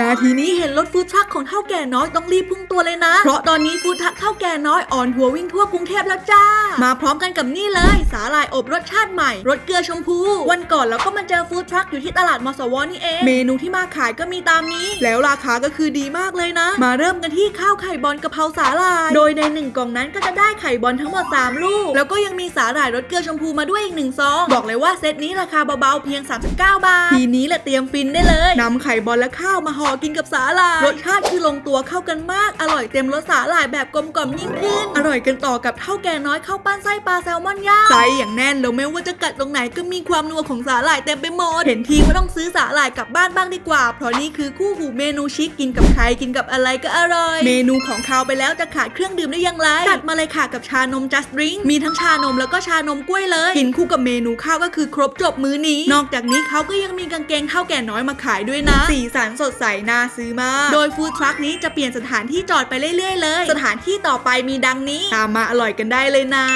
นาทีนี้เห็นรถฟู้ดทรัคของเท่าแก่น้อยต้องรีบพุ่งตัวเลยนะ เพราะตอนนี้ฟู้ดทรัค เท่าแก่น้อยอ่อนหัววิ่งทั่วกรุงเทพแล้วจ้า มาพร้อมกันกับนี่เลย สาหร่ายอบรสชาติใหม่รสเกลือชมพู วันก่อนเราก็มาเจอฟู้ดทรัคอยู่ที่ตลาดมสวนี่เอง เมนูที่มาขายก็มีตามนี้ แล้วราคาก็คือดีมากเลยนะ มาเริ่มกันที่ข้าวไข่บอลกะเพราสาหร่าย โดยในหนึ่งกล่องนั้นก็จะได้ไข่บอลทั้งหมด 3 ลูก แล้วก็ยังมีสาหร่ายรสเกลือชมพูมาด้วยอีกหนึ่งซองบอกเลยว่าเซตนี้ราคาเบาๆเพียง 39 บาททีนี้แหละเตรียมฟินได้เลยนำไข่บอลและข้าวมาห่อกินกับสาหร่ายรสชาติคือลงตัวเข้ากันมากอร่อยเต็มรสสาหร่ายแบบกลมกล่อมยิ่งขึ้น อร่อยกันต่อกับเท่าแก่น้อยข้าวปั้นไส้ปลาแซลมอนย่างไส้อย่างแน่นแล้วไม่ว่าจะกัดตรงไหนก็มีความนัวของสาหร่ายเต็มไปหมด เห็นทีว่าต้องซื้อสาหร่ายกลับบ้านบ้างดีกว่า เพราะนี่คือคู่หูเมนูชิคกินกับใครกินกับอะไรก็อร่อย เมนูของคาวไปแล้วจะขาดเครื่องดื่มได้อย่างไรจัดมาเลยค่ะกับชานม just drink มีทั้งชานมแล้วก็ชานมกล้วยเลย กินคู่กับเมนูข้าวก็คือครบจบมื้อนี้ นอกจากนี้เขาก็ยังมีกางเกงเท่าแก่น้อยมาขายด้วยนะ สีสันสดใสน่าซื้อมาก โดยฟู้ดทรัคนี้จะเปลี่ยนสถานที่จอดไปเรื่อยๆเลย สถานที่ต่อไปมีดังนี้ ตามมาอร่อยกันได้เลยนะ